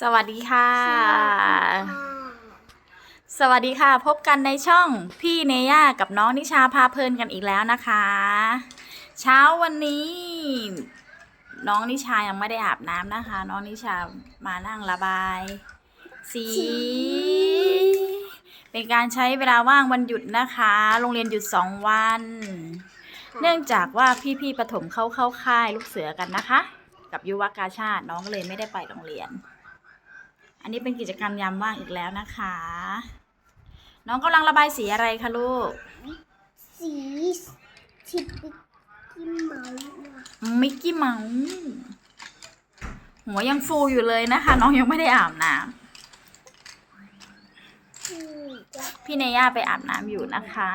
สวัสดีค่ะ สวัสดีค่ะ พบกันในช่องพี่เนย่ากับน้องนิชาพาเพลินกันอีกแล้วนะคะ เช้าวันนี้ น้องนิชายังไม่ได้อาบน้ำนะคะ น้องนิชามานั่งระบาย สี เป็นการใช้เวลาว่างวันหยุดนะคะ โรงเรียนหยุดสองวัน เนื่องจากว่าพี่ๆประถมเข้าเข้าค่ายลูกเสือกันนะคะ กับยุวกาชาติน้องก็เลยไม่ได้ไปโรงเรียนอั นนี้เป็นกิจกรรมยามว่างอีกแล้วนะคะ น้องกำลังระบายสีอะไรคะลูก สีทิปิกิมเมาส์มิกกี้เมาส์หัวยังฟูอยู่เลยนะคะ น้องยังไม่ได้อาบน้ที่จะำพี่เนย่าไปอาบน้ำอยู่นะคะ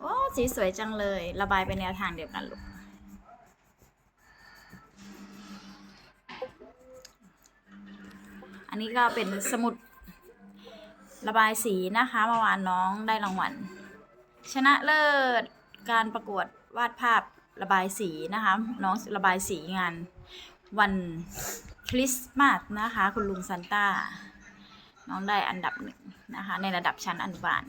โอ้สีสวยจังเลย ระบายไปแนวทางเดียวกันลูก นนี้ก็เป็นสมุดระบายสีนะคะเมื่อวานน้องได้รางวัลชนะเลิศการประกวดวาดภาพระบายสีนะคะ น้องระบายสีงานวันคริสต์มาสนะคะ คุณลุงซันต้า น้องได้อันดับหนึ่งนะคะ ในระดับชั้นอนุบาล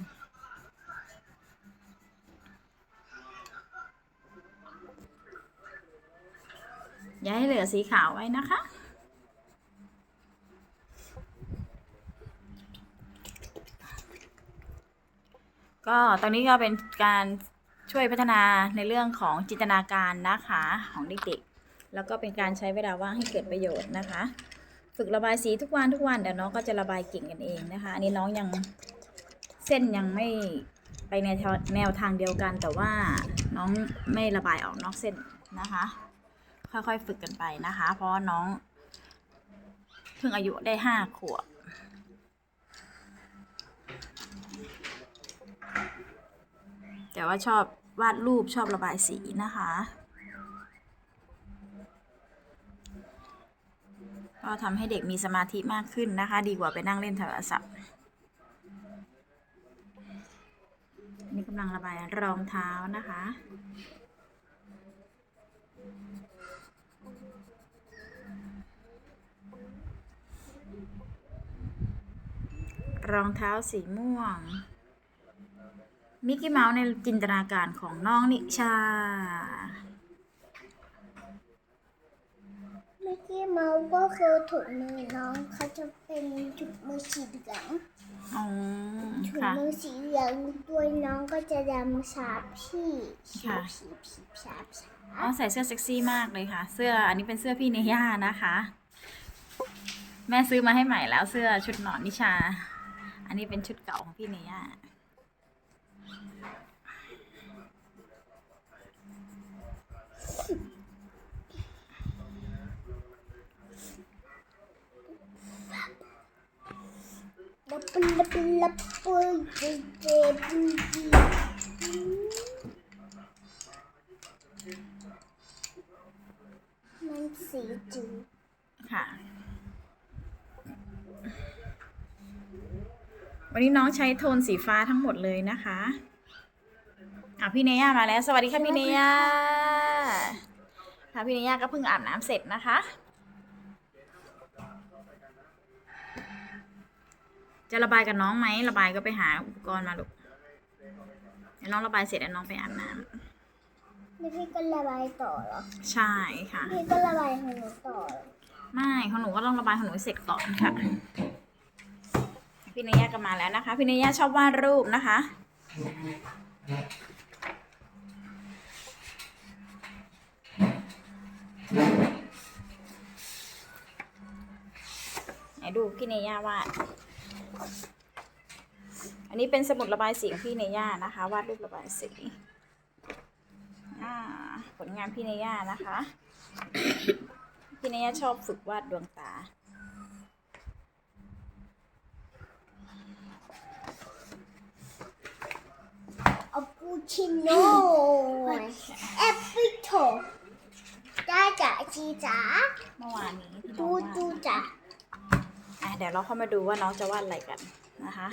อย่าให้เหลือสีขาวไว้นะคะ ก็ตอนนี้ก็เป็นการช่วยพัฒนาในเรื่องของจินตนาการนะคะของเด็กๆ แล้วก็เป็นการใช้เวลาว่างให้เกิดประโยชน์นะคะ ฝึกระบายสีทุกวันทุกวันเดี๋ยวน้องก็จะระบายเก่งกันเองนะคะ อันนี้น้องยังเส้นยังไม่ไปในแนวทางเดียวกัน แต่ว่าน้องไม่ระบายออกนอกเส้นนะคะ ค่อยๆฝึกกันไปนะคะ เพราะน้องเพิ่งอายุได้ห้าขวบ แต่ว่าชอบวาดรูปชอบระบายสีนะคะก็ทำให้เด็กมีสมาธิมากขึ้นนะคะ ดีกว่าไปนั่งเล่นโทรศัพท์นี่กำลังระบายรองเท้านะคะ รองเท้าสีม่วง มิกกี้เมาส์ในจินตนาการของน้องนิชาเมื่อกี้เมาส์ก็คือถุงมือน้องเขาจะเป็นถุงมือสีเหลืองอ๋อถุงค่ะ มือสีเหลืองตัวน้องก็จะดำสาบพี่ค่ะผีผีสาบสาอ๋อบใส่เสื้อเซ็กซี่มากเลยค่ะ เสื้ออันนี้เป็นเสื้อพี่เนย่านะคะ แม่ซื้อมาให้ใหม่แล้วเสื้อชุดนอนนิชา อันนี้เป็นชุดเก่าของพี่เนย่า มันสีจืดค่ะ วันนี้น้องใช้โทนสีฟ้าทั้งหมดเลยนะคะอะพี่เนย่ามาแล้ว สวัสดีค่ะพี่เนย่าค่ะพี่เนย่าก็เพิ่งอาบน้ำเสร็จนะคะจะระบายกับน้องไหมระบายก็ไปหาอุปกรณ์มาลูกเดี๋ยวน้องระบายเสร็จแล้วน้องไปอาบน้ำนี่พี่ก็ระบายต่อเหรอ ใช่ค่ะ พี่ก็ระบายของหนูต่อเหรอไม่ของหนูก็ต้องระบายของหนูให้เสร็จก่อนค่ะ พี่เนยาก็มาแล้วนะคะ พี่เนยาชอบวาดรูปนะคะ ไหนดูพี่เนย่าวาด อันนี้เป็นสมุดระบายสีของพี่เนย่านะคะ วาดรูประบายสีผลงานพี่เนย่านะคะ พี่เนยชอบฝึกวาดดวงตา เอาปูชิโน่แอปเปิลโถจ้าจ๋าจีจ๋าเมื่อวานนี้ที่น้จูองวาดจูจ๋าอะเดี๋ยวเราเข้ามาดูว่าน้องจะวาดอะไรกันนะคะ